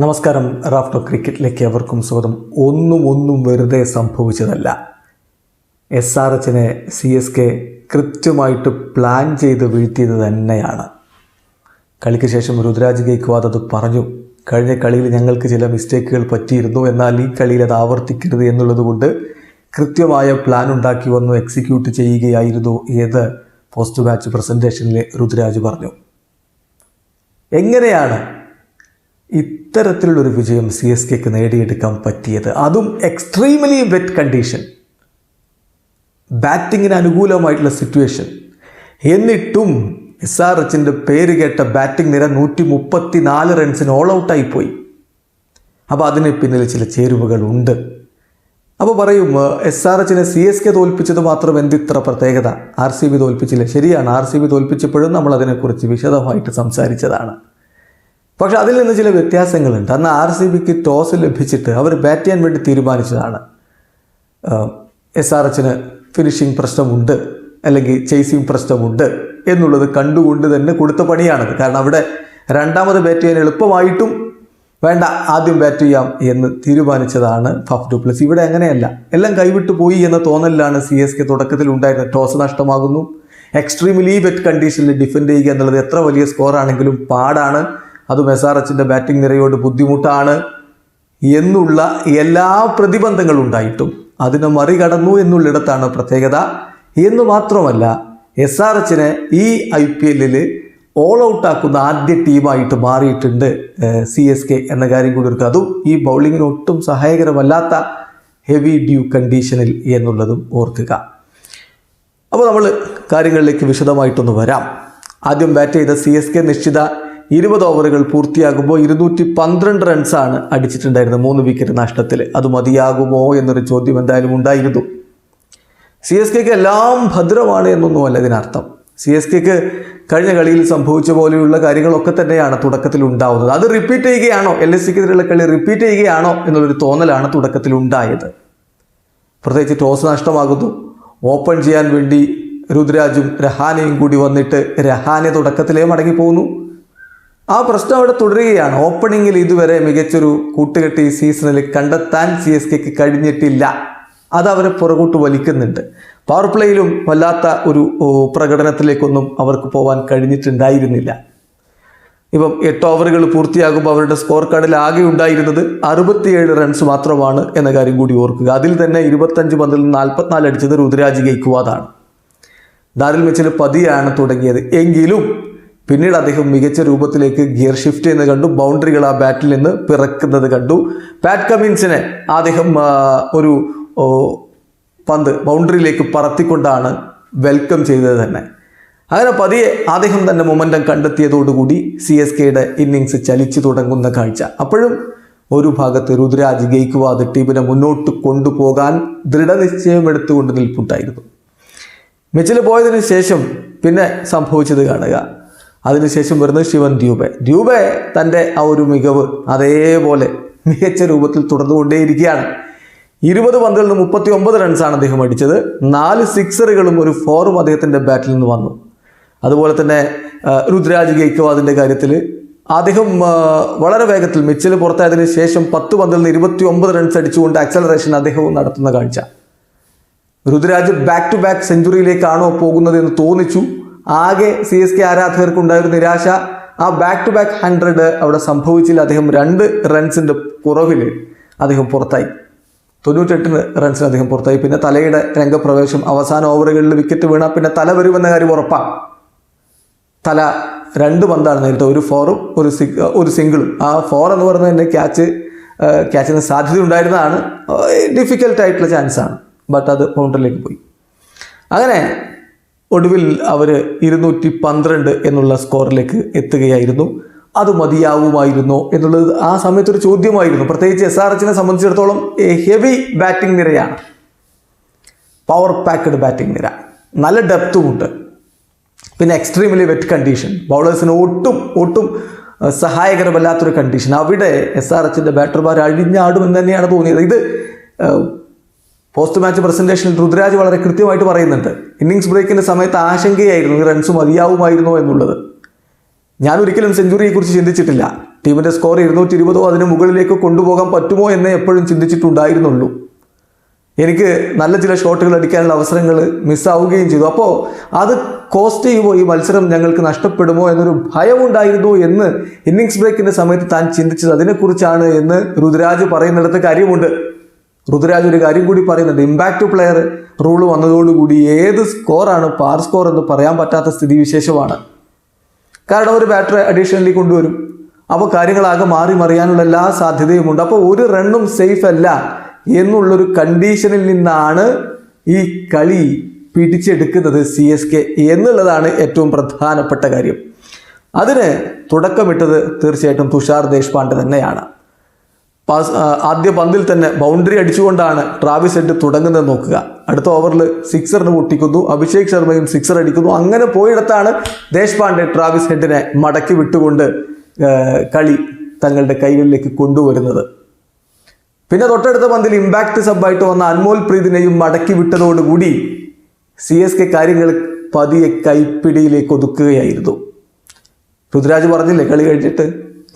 നമസ്കാരം. റാഫ്റ്റോ ക്രിക്കറ്റിലേക്ക് അവർക്കും സ്വാഗതം. ഒന്നും ഒന്നും വെറുതെ സംഭവിച്ചതല്ല. എസ് ആർ എച്ചിനെ സി എസ് കെ കൃത്യമായിട്ട് പ്ലാൻ ചെയ്ത് വീഴ്ത്തിയത് തന്നെയാണ്. കളിക്ക് ശേഷം രുദ്രാജ് ഗെയ്ക്വാദ് അത് പറഞ്ഞു. കഴിഞ്ഞ കളിയിൽ ഞങ്ങൾക്ക് ചില മിസ്റ്റേക്കുകൾ പറ്റിയിരുന്നു. എന്നാൽ ഈ കളിയിൽ അത് ആവർത്തിക്കരുത് എന്നുള്ളതുകൊണ്ട് കൃത്യമായ പ്ലാൻ ഉണ്ടാക്കി വന്നു എക്സിക്യൂട്ട് ചെയ്യുകയായിരുന്നു ഏത് പോസ്റ്റ് മാച്ച് പ്രസന്റേഷനിൽ രുദ്രാജ് പറഞ്ഞു. എങ്ങനെയാണ് ഇത്തരത്തിലുള്ളൊരു വിജയം സി എസ് കെക്ക് നേടിയെടുക്കാൻ പറ്റിയത്. അതും എക്സ്ട്രീമലി വെറ്റ് കണ്ടീഷൻ ബാറ്റിങ്ങിന് അനുകൂലമായിട്ടുള്ള സിറ്റുവേഷൻ എന്നിട്ടും എസ് ആർ എച്ചിന്റെ പേര് കേട്ട ബാറ്റിംഗ് നിര നൂറ്റി മുപ്പത്തി നാല് റൺസിന് ഓൾ ഔട്ടായി പോയി അപ്പോൾ അതിന് പിന്നിൽ ചില ചേരുവകൾ ഉണ്ട് അപ്പോൾ പറയും എസ് ആർ എച്ചിനെ സി എസ് കെ തോൽപ്പിച്ചത് മാത്രം എന്തിത്ര പ്രത്യേകത? ആർ സി ബി തോൽപ്പിച്ചില്ല. ശരിയാണ് ആർ സി ബി തോൽപ്പിച്ചപ്പോഴും നമ്മൾ അതിനെക്കുറിച്ച് വിശദമായിട്ട് സംസാരിച്ചതാണ്. പക്ഷെ അതിൽ നിന്ന് ചില വ്യത്യാസങ്ങളുണ്ട്. അന്ന് ആർ സി ബിക്ക് ടോസ് ലഭിച്ചിട്ട് അവർ ബാറ്റ് ചെയ്യാൻ വേണ്ടി തീരുമാനിച്ചതാണ്. എസ് ആർ എച്ചിന് ഫിനിഷിംഗ് പ്രശ്നമുണ്ട് അല്ലെങ്കിൽ ചേസിങ് പ്രശ്നമുണ്ട് എന്നുള്ളത് കണ്ടുകൊണ്ട് തന്നെ കൊടുത്ത പണിയാണത്. കാരണം അവിടെ രണ്ടാമത് ബാറ്റ് ചെയ്യാൻ എളുപ്പമായിട്ടും വേണ്ട ആദ്യം ബാറ്റ് ചെയ്യാം എന്ന് തീരുമാനിച്ചതാണ് ഫഫ് ഡുപ്ലസ് ഇവിടെ അങ്ങനെയല്ല. എല്ലാം കൈവിട്ടു പോയി എന്ന തോന്നലിലാണ് സി എസ് കെ തുടക്കത്തിൽ ഉണ്ടായിരുന്ന ടോസ് നഷ്ടമാകുന്നു. എക്സ്ട്രീംലി വെറ്റ് കണ്ടീഷനിൽ ഡിഫെൻഡ് ചെയ്യുക എന്നുള്ളത് എത്ര വലിയ സ്കോർ ആണെങ്കിലും പാടാണ്. അതും എച്ചിന്റെ ബാറ്റിംഗ് നിരയോട് ബുദ്ധിമുട്ടാണ് എന്നുള്ള എല്ലാ പ്രതിബന്ധങ്ങളും ഉണ്ടായിട്ടും അതിനെ മറികടന്നു എന്നുള്ളിടത്താണ് പ്രത്യേകത. എന്ന് മാത്രമല്ല എസ് ആർ എച്ചിനെ ഈ ഐ പി എല്ലിൽ ഓൾ ഔട്ടാക്കുന്ന ആദ്യ ടീമായിട്ട് മാറിയിട്ടുണ്ട് സി എസ് കെ എന്ന കാര്യം കൂടി ഓർക്കുക. അതും ഈ ബൗളിങ്ങിന് ഒട്ടും സഹായകരമല്ലാത്ത ഹെവി ഡ്യൂ കണ്ടീഷനിൽ എന്നുള്ളതും ഓർക്കുക. അപ്പോൾ നമ്മൾ കാര്യങ്ങളിലേക്ക് വിശദമായിട്ടൊന്ന് വരാം. ആദ്യം ബാറ്റ് ചെയ്ത സി എസ് കെ നിശ്ചിത ഇരുപത് ഓവറുകൾ പൂർത്തിയാകുമ്പോൾ ഇരുന്നൂറ്റി പന്ത്രണ്ട് റൺസാണ് അടിച്ചിട്ടുണ്ടായിരുന്നത് മൂന്ന് വിക്കറ്റ് നഷ്ടത്തിൽ അത് മതിയാകുമോ എന്നൊരു ചോദ്യം എന്തായാലും ഉണ്ടായിരുന്നു. സി എസ് കെക്ക് എല്ലാം ഭദ്രമാണ് എന്നൊന്നുമല്ല ഇതിനർത്ഥം. സി എസ് കെക്ക് കഴിഞ്ഞ കളിയിൽ സംഭവിച്ച പോലെയുള്ള കാര്യങ്ങളൊക്കെ തന്നെയാണ് തുടക്കത്തിൽ ഉണ്ടാവുന്നത്. അത് റിപ്പീറ്റ് ചെയ്യുകയാണോ? എൽ എസ് സിക്കെതിരെയുള്ള കളി റിപ്പീറ്റ് ചെയ്യുകയാണോ എന്നുള്ളൊരു തോന്നലാണ് തുടക്കത്തിൽ ഉണ്ടായത്. പ്രത്യേകിച്ച് ടോസ് നഷ്ടമാകുന്നു. ഓപ്പൺ ചെയ്യാൻ വേണ്ടി രുദ്രാജും രഹാനയും കൂടി വന്നിട്ട് രഹാനെ തുടക്കത്തിലേ മടങ്ങി പോകുന്നു ആ പ്രശ്നം അവിടെ തുടരുകയാണ്. ഓപ്പണിങ്ങിൽ ഇതുവരെ മികച്ചൊരു കൂട്ടുകെട്ടി സീസണിൽ കണ്ടെത്താൻ സി എസ് കെക്ക് കഴിഞ്ഞിട്ടില്ല. അത് അവരെ പുറകോട്ട് വലിക്കുന്നുണ്ട്. പവർ പ്ലേയിലും വല്ലാത്ത ഒരു പ്രകടനത്തിലേക്കൊന്നും അവർക്ക് പോകാൻ കഴിഞ്ഞിട്ടുണ്ടായിരുന്നില്ല. ഇപ്പം എട്ട് ഓവറുകൾ പൂർത്തിയാകുമ്പോൾ അവരുടെ സ്കോർ കാർഡിൽ ആകെ ഉണ്ടായിരുന്നത് അറുപത്തിയേഴ് റൺസ് മാത്രമാണ് എന്ന കാര്യം കൂടി ഓർക്കുക. അതിൽ തന്നെ ഇരുപത്തഞ്ച് പന്തിൽ നിന്ന് നാൽപ്പത്തിനാല് അടിച്ചത് രുദ്രാജ് ഗെയ്ക്കുവാദാണ് ദാരിൽ മെച്ചിൽ പതിയാണ് തുടങ്ങിയത്. എങ്കിലും പിന്നീട് അദ്ദേഹം മികച്ച രൂപത്തിലേക്ക് ഗിയർ ഷിഫ്റ്റ് ചെയ്യുന്നത് കണ്ടു. ബൗണ്ടറികൾ ആ ബാറ്റിൽ നിന്ന് പിറക്കുന്നത് കണ്ടു. പാറ്റ് കമിൻസിനെ അദ്ദേഹം ഒരു പന്ത് ബൗണ്ടറിയിലേക്ക് പറത്തിക്കൊണ്ടാണ് വെൽക്കം ചെയ്തത് തന്നെ. അങ്ങനെ പതിയെ അദ്ദേഹം തന്നെ മൊമെന്റം കണ്ടെത്തിയതോടുകൂടി സി എസ് കെയുടെ ഇന്നിങ്സ് ചലിച്ചു തുടങ്ങുന്ന കാഴ്ച. അപ്പോഴും ഒരു ഭാഗത്ത് രുദ്രാജ് ഗെയ്ക്വാദ് ടീമിനെ മുന്നോട്ട് കൊണ്ടുപോകാൻ ദൃഢനിശ്ചയം എടുത്തുകൊണ്ട് നിൽപ്പുണ്ടായിരുന്നു. മിച്ചിൽ പോയതിനു ശേഷം പിന്നെ സംഭവിച്ചത് കാണുക. അതിനുശേഷം വരുന്നത് ശിവൻ ദ്യൂബെ. ദ്യൂബെ തന്റെ ആ ഒരു മികവ് അതേപോലെ മികച്ച രൂപത്തിൽ തുടർന്നുകൊണ്ടേയിരിക്കുകയാണ്. ഇരുപത് പന്തുകളിൽ നിന്ന് മുപ്പത്തി ഒമ്പത് റൺസാണ് അദ്ദേഹം അടിച്ചത്. നാല് സിക്സറുകളും ഒരു ഫോറും അദ്ദേഹത്തിന്റെ ബാറ്റിൽ നിന്ന് വന്നു. അതുപോലെ തന്നെ രുദ്രാജ് ഗെയ്ക്കവാദിന്റെ കാര്യത്തിൽ അദ്ദേഹം വളരെ വേഗത്തിൽ മിച്ചിൽ പുറത്തായതിനു ശേഷം പത്ത് പന്തിൽ നിന്ന് ഇരുപത്തി ഒമ്പത് റൺസ് അടിച്ചുകൊണ്ട് അക്സലറേഷൻ അദ്ദേഹവും നടത്തുന്ന കാഴ്ച. രുദ്രാജ് ബാക്ക് ടു ബാക്ക് സെഞ്ചുറിയിലേക്കാണോ പോകുന്നത് എന്ന് തോന്നിച്ചു. ആകെ സി എസ് കെ ആരാധകർക്ക് ഉണ്ടായൊരു നിരാശ. ആ ബാക്ക് ടു ബാക്ക് ഹൺഡ്രഡ് അവിടെ സംഭവിച്ചില്ല. അദ്ദേഹം രണ്ട് റൺസിന്റെ കുറവിൽ അദ്ദേഹം പുറത്തായി. തൊണ്ണൂറ്റെട്ടിന് റൺസിന് അദ്ദേഹം പുറത്തായി. പിന്നെ തലയുടെ രംഗപ്രവേശം. അവസാന ഓവറുകളിൽ വിക്കറ്റ് വീണ പിന്നെ തല വരുമെന്ന കാര്യം ഉറപ്പാണ് തല രണ്ട് പന്താണ് നേരിട്ട് ഒരു ഫോറും ഒരു സി ഒരു സിംഗിളും ആ ഫോർ എന്ന് പറയുന്നത് തന്നെ ക്യാച്ച് ക്യാച്ചിന് സാധ്യത ഉണ്ടായിരുന്നതാണ് ഡിഫിക്കൽട്ടായിട്ടുള്ള ചാൻസാണ് ബട്ട് അത് ബൗണ്ടറിലേക്ക് പോയി. അങ്ങനെ ഒടുവിൽ അവർ ഇരുന്നൂറ്റി പന്ത്രണ്ട് എന്നുള്ള സ്കോറിലേക്ക് എത്തുകയായിരുന്നു. അത് മതിയാവുമായിരുന്നോ എന്നുള്ളത് ആ സമയത്തൊരു ചോദ്യമായിരുന്നു. പ്രത്യേകിച്ച് എസ് ആർ എച്ചിനെ സംബന്ധിച്ചിടത്തോളം ഹെവി ബാറ്റിംഗ് നിരയാണ്. പവർ പാക്കഡ് ബാറ്റിംഗ് നിര. നല്ല ഡെപ്തുമുണ്ട് പിന്നെ എക്സ്ട്രീംലി വെറ്റ് കണ്ടീഷൻ ബൗളേഴ്സിന് ഒട്ടും ഒട്ടും സഹായകരമല്ലാത്തൊരു കണ്ടീഷൻ അവിടെ എസ് ആർ എച്ചിന്റെ ബാറ്റർമാർ അഴിഞ്ഞാടുമെന്ന് തന്നെയാണ് തോന്നിയത്. ഇത് പോസ്റ്റ് മാച്ച് പ്രസന്റേഷനിൽ രുദ്രാജ് വളരെ കൃത്യമായിട്ട് പറയുന്നുണ്ട്. ഇന്നിങ്സ് ബ്രേക്കിന്റെ സമയത്ത് ആശങ്കയായിരുന്നു ഈ റൺസ് മതിയാവുമായിരുന്നോ എന്നുള്ളത്. ഞാൻ ഒരിക്കലും സെഞ്ചുറിയെക്കുറിച്ച് ചിന്തിച്ചിട്ടില്ല. ടീമിന്റെ സ്കോർ ഇരുന്നൂറ്റി ഇരുപതോ അതിന് മുകളിലേക്ക് കൊണ്ടുപോകാൻ പറ്റുമോ എന്ന് എപ്പോഴും ചിന്തിച്ചിട്ടുണ്ടായിരുന്നുള്ളൂ. എനിക്ക് നല്ല ചില ഷോട്ടുകൾ അടിക്കാനുള്ള അവസരങ്ങൾ മിസ്സാവുകയും ചെയ്തു. അപ്പോൾ അത് കോസ്റ്റ് ചെയ്യുമോ? ഈ മത്സരം ഞങ്ങൾക്ക് നഷ്ടപ്പെടുമോ? എന്നൊരു ഭയമുണ്ടായിരുന്നു എന്ന് ഇന്നിങ്സ് ബ്രേക്കിന്റെ സമയത്ത് താൻ ചിന്തിച്ചത്. അതിനെക്കുറിച്ചാണ് എന്ന് രുദ്രാജ് പറയുന്നിടത്ത് കാര്യമുണ്ട്. രുദ്രാജ് ഒരു കാര്യം കൂടി പറയുന്നുണ്ട്. ഇമ്പാക്റ്റ് പ്ലെയർ റൂൾ വന്നതോടുകൂടി ഏത് സ്കോറാണ് പാർ സ്കോർ എന്ന് പറയാൻ പറ്റാത്ത സ്ഥിതിവിശേഷമാണ്. കാരണം ഒരു ബാറ്റർ അഡീഷണലി കൊണ്ടുവരും. അപ്പോൾ കാര്യങ്ങളാകെ മാറി മറിയാനുള്ള എല്ലാ സാധ്യതയുമുണ്ട്. അപ്പോൾ ഒരു റണ്ണും സേഫ് അല്ല എന്നുള്ളൊരു കണ്ടീഷനിൽ നിന്നാണ് ഈ കളി പിടിച്ചെടുക്കുന്നത് സി എസ് കെ എന്നുള്ളതാണ് ഏറ്റവും പ്രധാനപ്പെട്ട കാര്യം. അതിന് തുടക്കമിട്ടത് തീർച്ചയായിട്ടും തുഷാർ ദേശ്പാണ്ഡെ തന്നെയാണ്. പാസ് ആദ്യ പന്തിൽ തന്നെ ബൗണ്ടറി അടിച്ചുകൊണ്ടാണ് ട്രാവിസ് ഹെഡ് തുടങ്ങുന്നത് നോക്കുക. അടുത്ത ഓവറിൽ സിക്സറിന് പൊട്ടിക്കുന്നു. അഭിഷേക് ശർമ്മയും സിക്സർ അടിക്കുന്നു. അങ്ങനെ പോയിടത്താണ് ദേശ്പാണ്ഡെ ട്രാവിസ് ഹെഡിനെ മടക്കി വിട്ടുകൊണ്ട് കളി തങ്ങളുടെ കൈകളിലേക്ക് കൊണ്ടുവരുന്നത്. പിന്നെ തൊട്ടടുത്ത പന്തിൽ ഇമ്പാക്ട് സബായിട്ട് വന്ന അൻമോൽ പ്രീതിനെയും മടക്കി വിട്ടതോടുകൂടി സി എസ് കെ കാര്യങ്ങൾ പതിയെ കൈപ്പിടിയിലേക്ക് ഒതുക്കുകയായിരുന്നു. പൃഥ്വിരാജ് പറഞ്ഞില്ലേ കളി കഴിഞ്ഞിട്ട്?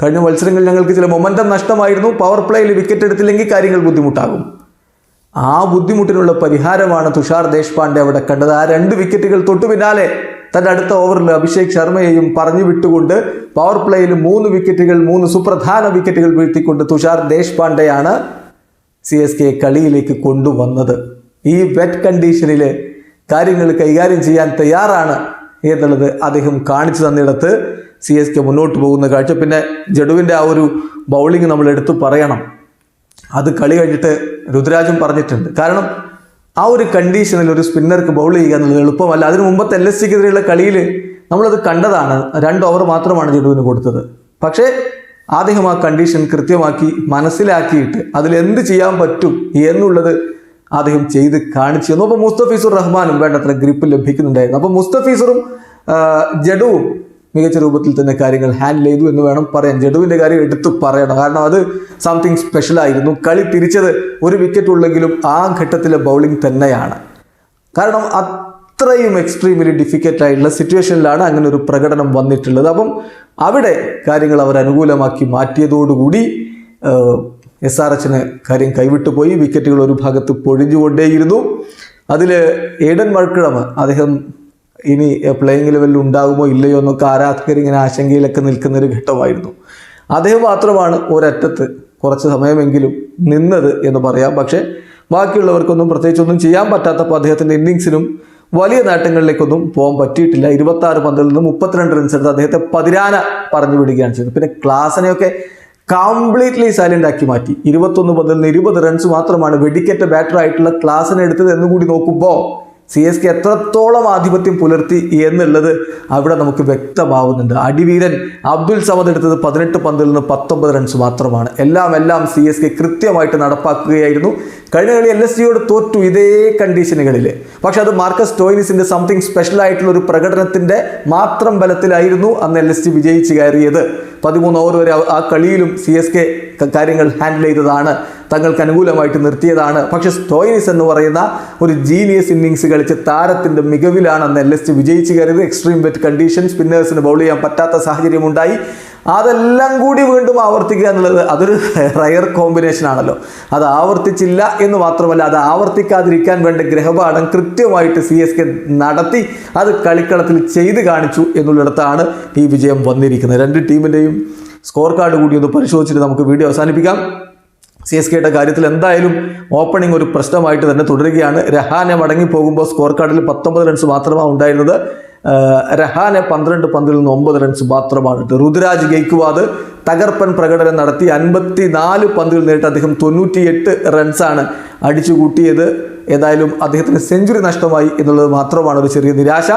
കഴിഞ്ഞ മത്സരങ്ങളിൽ ഞങ്ങൾക്ക് ചില മൊമെന്റം നഷ്ടമായിരുന്നു. പവർ പ്ലേയിൽ വിക്കറ്റ് എടുത്തില്ലെങ്കിൽ കാര്യങ്ങൾ ബുദ്ധിമുട്ടാകും. ആ ബുദ്ധിമുട്ടിനുള്ള പരിഹാരമാണ് തുഷാർ ദേശ്പാണ്ഡെ അവിടെ കണ്ടത്. ആ രണ്ട് വിക്കറ്റുകൾ തൊട്ടു പിന്നാലെ തന്റെ അടുത്ത ഓവറിൽ അഭിഷേക് ശർമ്മയെയും പറഞ്ഞു വിട്ടുകൊണ്ട് പവർ പ്ലേയിൽ മൂന്ന് വിക്കറ്റുകൾ മൂന്ന് സുപ്രധാന വിക്കറ്റുകൾ വീഴ്ത്തിക്കൊണ്ട് തുഷാർ ദേശ്പാണ്ഡെയാണ് സി എസ് കെ കളിയിലേക്ക് കൊണ്ടുവന്നത്. ഈ വെറ്റ് കണ്ടീഷനിൽ കാര്യങ്ങൾ കൈകാര്യം ചെയ്യാൻ തയ്യാറാണ് എന്നുള്ളത് അദ്ദേഹം കാണിച്ചു തന്നിടത്ത് സി എസ് കെ മുന്നോട്ട് പോകുന്ന കാഴ്ച. പിന്നെ ജഡുവിന്റെ ആ ഒരു ബൗളിംഗ് നമ്മൾ എടുത്തു പറയണം. അത് കളി കഴിഞ്ഞിട്ട് രുദ്രാജും പറഞ്ഞിട്ടുണ്ട്. കാരണം ആ ഒരു കണ്ടീഷനിൽ ഒരു സ്പിന്നർക്ക് ബൗൾ ചെയ്യുക എന്നുള്ളത് എളുപ്പമല്ല. അതിനു മുമ്പത്തെ എൽ എസ് സിക്കെതിരെയുള്ള കളിയിൽ നമ്മളത് കണ്ടതാണ്. രണ്ട് ഓവർ മാത്രമാണ് ജഡുവിന് കൊടുത്തത്. പക്ഷേ അദ്ദേഹം ആ കണ്ടീഷൻ കൃത്യമാക്കി മനസ്സിലാക്കിയിട്ട് അതിൽ എന്ത് ചെയ്യാൻ പറ്റും എന്നുള്ളത് അദ്ദേഹം ചെയ്ത് കാണിച്ചു തന്നു. അപ്പോൾ മുസ്തഫീസുർ റഹ്മാനും വേണ്ടത്ര ഗ്രിപ്പ് ലഭിക്കുന്നുണ്ടായിരുന്നു. അപ്പോൾ മുസ്തഫീസറും ജഡുവും മികച്ച രൂപത്തിൽ തന്നെ കാര്യങ്ങൾ ഹാൻഡിൽ ചെയ്തു എന്ന് വേണം പറയാൻ. ജഡുവിന്റെ കാര്യം എടുത്തു പറയണം. കാരണം അത് സംതിങ് സ്പെഷ്യൽ ആയിരുന്നു. കളി തിരിച്ചത് ഒരു വിക്കറ്റ് ഉള്ളെങ്കിലും ആ ഘട്ടത്തിലെ ബൗളിംഗ് തന്നെയാണ്. കാരണം അത്രയും എക്സ്ട്രീമിലി ഡിഫിക്കറ്റായിട്ടുള്ള സിറ്റുവേഷനിലാണ് അങ്ങനെ ഒരു പ്രകടനം വന്നിട്ടുള്ളത്. അപ്പം അവിടെ കാര്യങ്ങൾ അവർ അനുകൂലമാക്കി മാറ്റിയതോടുകൂടി എസ് ആർ എച്ചിന് കാര്യം കൈവിട്ടു പോയി വിക്കറ്റുകൾ ഒരു ഭാഗത്ത് പൊഴിഞ്ഞുകൊണ്ടേയിരുന്നു. അതിൽ ഏഡൻ മഴക്കിഴമ് അദ്ദേഹം ഇനി പ്ലേയിങ് ലെവലിൽ ഉണ്ടാകുമോ ഇല്ലയോ എന്നൊക്കെ ആരാധകർ ഇങ്ങനെ ആശങ്കയിലൊക്കെ നിൽക്കുന്ന ഒരു ഘട്ടമായിരുന്നു. അദ്ദേഹം മാത്രമാണ് ഒരറ്റത്ത് കുറച്ച് സമയമെങ്കിലും നിന്നത് എന്ന് പറയാം. പക്ഷേ ബാക്കിയുള്ളവർക്കൊന്നും പ്രത്യേകിച്ചൊന്നും ചെയ്യാൻ പറ്റാത്തപ്പോൾ അദ്ദേഹത്തിന്റെ ഇന്നിങ്സിനും വലിയ നേട്ടങ്ങളിലേക്കൊന്നും പോകാൻ പറ്റിയിട്ടില്ല. ഇരുപത്തി ആറ് പന്തിൽ നിന്ന് മുപ്പത്തിരണ്ട് റൺസ് എടുത്ത് അദ്ദേഹത്തെ പതിരാന പറഞ്ഞു വിടുകയാണ് ചെയ്തത്. പിന്നെ ക്ലാസിനെയൊക്കെ കംപ്ലീറ്റ്ലി സൈലന്റ് ആക്കി മാറ്റി. ഇരുപത്തൊന്ന് മുതൽ ഇരുപത് റൺസ് മാത്രമാണ് വെടിക്കറ്റ ബാറ്റർ ആയിട്ടുള്ള ക്ലാസ്സിനെടുത്തത് എന്നുകൂടി നോക്കുമ്പോൾ സി എസ് കെ എത്രത്തോളം ആധിപത്യം പുലർത്തി എന്നുള്ളത് അവിടെ നമുക്ക് വ്യക്തമാവുന്നുണ്ട്. അടിവീരൻ അബ്ദുൽ സമദ് എടുത്തത് പതിനെട്ട് പന്തിൽ നിന്ന് പത്തൊമ്പത് റൺസ് മാത്രമാണ്. എല്ലാം എല്ലാം സി എസ് കെ കൃത്യമായിട്ട് നടപ്പാക്കുകയായിരുന്നു. കഴിഞ്ഞ കളി എൽ എസ് സിയോട് തോറ്റു ഇതേ കണ്ടീഷനുകളിൽ പക്ഷെ അത് മാർക്കസ് ടോയിനിസിന്റെ സംതിങ് സ്പെഷ്യൽ ആയിട്ടുള്ള ഒരു പ്രകടനത്തിന്റെ മാത്രം ബലത്തിലായിരുന്നു അന്ന് എൽ എസ് സി വിജയിച്ച് കയറിയത്. പതിമൂന്ന് ഓവർ വരെ ആ- കളിയിലും സി എസ് കെ കാര്യങ്ങൾ ഹാൻഡിൽ ചെയ്തതാണ് തങ്ങൾക്ക് അനുകൂലമായിട്ട് നിർത്തിയതാണ്. പക്ഷെ സ്റ്റോയിനിസ് എന്ന് പറയുന്ന ഒരു ജീനിയസ് ഇന്നിങ്സ് കളിച്ച് താരത്തിന്റെ മികവിലാണ് അന്ന് എൽ എസ് വിജയിച്ച് കയറിയത് എക്സ്ട്രീം വെറ്റ് കണ്ടീഷൻ സ്പിന്നേഴ്സിന് ബൗൾ ചെയ്യാൻ പറ്റാത്ത സാഹചര്യം ഉണ്ടായി അതെല്ലാം കൂടി വീണ്ടും ആവർത്തിക്കുക എന്നുള്ളത് അതൊരു റയർ കോമ്പിനേഷൻ ആണല്ലോ. അത് ആവർത്തിച്ചില്ല എന്ന് മാത്രമല്ല അത് ആവർത്തിക്കാതിരിക്കാൻ വേണ്ട ഗ്രഹപാഠം കൃത്യമായിട്ട് സി എസ് കെ നടത്തി അത് കളിക്കളത്തിൽ ചെയ്ത് കാണിച്ചു എന്നുള്ളിടത്താണ് ഈ വിജയം വന്നിരിക്കുന്നത്. രണ്ട് ടീമിന്റെയും സ്കോർ കാർഡ് കൂടി ഒന്ന് പരിശോധിച്ചിട്ട് നമുക്ക് വീഡിയോ അവസാനിപ്പിക്കാം. സി എസ് കെയുടെ കാര്യത്തിൽ എന്തായാലും ഓപ്പണിംഗ് ഒരു പ്രശ്നമായിട്ട് തന്നെ തുടരുകയാണ്. രഹാനെ മടങ്ങി പോകുമ്പോൾ സ്കോർ കാർഡിൽ പത്തൊമ്പത് റൺസ് മാത്രമാണ് ഉണ്ടായിരുന്നത്. രഹാനെ പന്ത്രണ്ട് പന്തിൽ നിന്ന് ഒമ്പത് റൺസ് മാത്രമാണ് രുദ്രാജ് ഗെയ്ക്വാദ് തകർപ്പൻ പ്രകടനം നടത്തി അൻപത്തി നാല് പന്തിൽ നേരിട്ട് അദ്ദേഹം തൊണ്ണൂറ്റിയെട്ട് റൺസാണ് അടിച്ചു കൂട്ടിയത് ഏതായാലും അദ്ദേഹത്തിന് സെഞ്ചുറി നഷ്ടമായി എന്നുള്ളത് മാത്രമാണ് ഒരു ചെറിയ നിരാശ.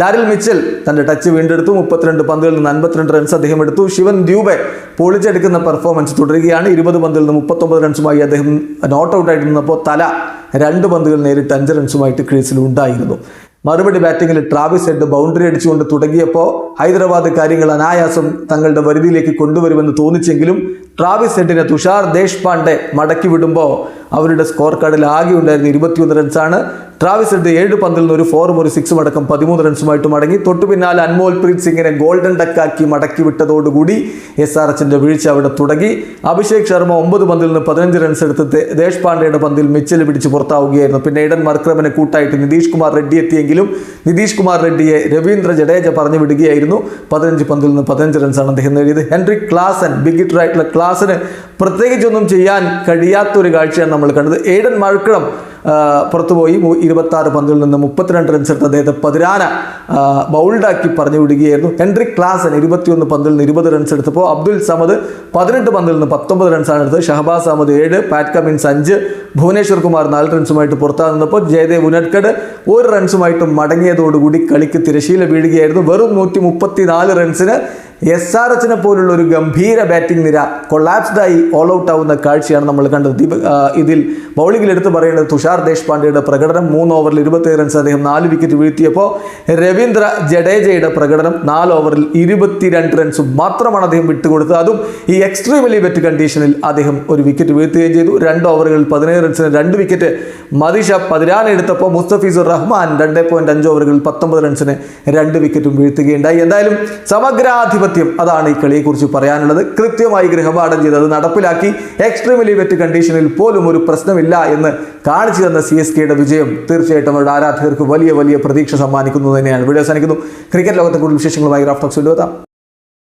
ഡാരിൽ മിച്ചൽ തന്റെ ടച്ച് വീണ്ടെടുത്തു. മുപ്പത്തിരണ്ട് പന്തുകളിൽ നിന്ന് അൻപത്തിരണ്ട് റൺസ് അദ്ദേഹം എടുത്തു. ശിവൻ ദ്യൂബെ പൊളിച്ചെടുക്കുന്ന പെർഫോമൻസ് തുടരുകയാണ്. ഇരുപത് പന്തുകളിൽ നിന്ന് മുപ്പത്തൊമ്പത് റൺസുമായി അദ്ദേഹം നോട്ട് ഔട്ട് ആയിട്ട് നിന്നപ്പോൾ തല രണ്ട് പന്തുകൾ നേരിട്ട് അഞ്ച് റൺസുമായിട്ട് ക്രീസിൽ ഉണ്ടായിരുന്നു. മറുപടി ബാറ്റിംഗിൽ ട്രാവിസ് ഹെഡ് ബൗണ്ടറി അടിച്ചുകൊണ്ട് തുടങ്ങിയപ്പോൾ ഹൈദരാബാദ് കാര്യങ്ങൾ അനായാസം തങ്ങളുടെ വരുതിയിലേക്ക് കൊണ്ടുവരുമെന്ന് തോന്നിച്ചെങ്കിലും ട്രാവിസ് ഹെഡിനെ തുഷാർ ദേശ്പാണ്ഡെ മടക്കി വിടുമ്പോൾ അവരുടെ സ്കോർ കാർഡിൽ ആകെ ഉണ്ടായിരുന്ന ഇരുപത്തിയൊന്ന് റൺസാണ് ട്രാവിസ് ഹെഡ് ഏഴ് പന്തിൽ നിന്ന് ഒരു ഫോറും ഒരു സിക്സും അടക്കം പതിമൂന്ന് റൺസുമായിട്ട് മടങ്ങി. തൊട്ടു പിന്നാലെ അൻമോൽ പ്രീത് സിംഗിനെ ഗോൾഡൻ ഡക്കാക്കി മടക്കി വിട്ടതോടുകൂടി എസ് ആർ എച്ചിന്റെ വീഴ്ച അവിടെ തുടങ്ങി. അഭിഷേക് ശർമ്മ ഒമ്പത് പന്തിൽ നിന്ന് പതിനഞ്ച് റൺസ് എടുത്ത് ദേശ്പാണ്ഡെയുടെ പന്തിൽ മിച്ചൽ പിടിച്ച് പുറത്താവുകയായിരുന്നു. പിന്നെ ഇടൻ മർക്രമിനെ കൂട്ടായിട്ട് നിതീഷ് കുമാർ റെഡ്ഡി എത്തിയെങ്കിലും നിതീഷ് കുമാർ റെഡ്ഡിയെ രവീന്ദ്ര ജഡേജ പറഞ്ഞു വിടുകയായിരുന്നു. പതിനഞ്ച് പന്തിൽ നിന്ന് പതിനഞ്ച് റൺസാണ് അദ്ദേഹം നേടിയത്. ഹെൻറി ക്ലാസൻ ബിഗ് ഹിറ്റർ ആയിട്ടുള്ള ക്ലാസിന് പ്രത്യേകിച്ചൊന്നും ചെയ്യാൻ കഴിയാത്തൊരു കാഴ്ചയാണ് നമ്മൾ കണ്ടത്. ഏഡൻ മഴക്കളം പുറത്തുപോയി. ഇരുപത്തി ആറ് പന്തിൽ നിന്ന് മുപ്പത്തിരണ്ട് റൺസ് എടുത്ത് അദ്ദേഹത്തെ പതിരാന ബൗൾഡാക്കി പറഞ്ഞു വിടുകയായിരുന്നു ഹെൻറി ക്ലാസൻ ഇരുപത്തിയൊന്ന് പന്തിൽ നിന്ന് ഇരുപത് റൺസ് എടുത്തപ്പോൾ അബ്ദുൽ സമദ് പതിനെട്ട് പന്തിൽ നിന്ന് പത്തൊമ്പത് റൺസാണ് എടുത്തത്. ഷഹബാസ് അഹമ്മദ് ഏഴ് പാറ്റ് കമിൻസ് അഞ്ച് ഭുവനേശ്വർ കുമാർ നാല് റൺസുമായിട്ട് പുറത്താകുന്നപ്പോൾ നിന്നപ്പോൾ ജയദേവ് ഉനഡ്കഡ് ഒരു റൺസുമായിട്ട് മടങ്ങിയതോടുകൂടി കളിക്ക് തിരശീല വീഴുകയായിരുന്നു. വെറും നൂറ്റി മുപ്പത്തി നാല് റൺസിന് എസ് ആർ എച്ചിനെ പോലുള്ള ഒരു ഗംഭീര ബാറ്റിംഗ് നിര കൊളാപ്സ്ഡായി ഓൾ ഔട്ട് ആവുന്ന കാഴ്ചയാണ് നമ്മൾ കണ്ടത്. ദീപ ഇതിൽ ബൗളിംഗിൽ എടുത്തു പറയേണ്ടത് തുഷാർ ദേശ്പാണ്ഡെയുടെ പ്രകടനം മൂന്ന് ഓവറിൽ ഇരുപത്തേഴ് റൺസ് അദ്ദേഹം നാല് വിക്കറ്റ് വീഴ്ത്തിയപ്പോൾ രവീന്ദ്ര ജഡേജയുടെ പ്രകടനം നാല് ഓവറിൽ ഇരുപത്തിരണ്ട് റൺസ് മാത്രമാണ് അദ്ദേഹം വിട്ടുകൊടുത്തത്. അതും ഈ എക്സ്ട്രീമലി വെറ്റ് കണ്ടീഷനിൽ അദ്ദേഹം ഒരു വിക്കറ്റ് വീഴ്ത്തുകയും ചെയ്തു. രണ്ട് ഓവറുകളിൽ പതിനേഴ് റൺസിന് രണ്ട് വിക്കറ്റ് മദിഷ പതിനാല് എടുത്തപ്പോൾ മുസ്തഫീസുർ റഹ്മാൻ രണ്ട് പോയിന്റ് അഞ്ച് ഓവറുകളിൽ പത്തൊമ്പത് റൺസിന് രണ്ട് വിക്കറ്റും വീഴ്ത്തുകയുണ്ടായി. എന്തായാലും സമഗ്രാധിപത്യം അതാണ് ഈ കളിയെക്കുറിച്ച് പറയാനുള്ളത്. കൃത്യമായി ഗൃഹപാഠം ചെയ്തത് നടപ്പിലാക്കി എക്സ്ട്രീം വെറ്റ് കണ്ടീഷനിൽ പോലും ഒരു പ്രശ്നമില്ല എന്ന് കാണിച്ചു തന്ന സി എസ് കെയുടെ വിജയം തീർച്ചയായിട്ടും അവരുടെ ആരാധകർക്ക് വലിയ വലിയ പ്രതീക്ഷ സമ്മാനിക്കുന്നു തന്നെയാണ്. വീഡിയോ അവസാനിക്കുന്നു. ക്രിക്കറ്റ് ലോകത്തെ കൂടുതൽ വിശേഷങ്ങളുമായി റാഫ്റ്റോക്സ് എത്താം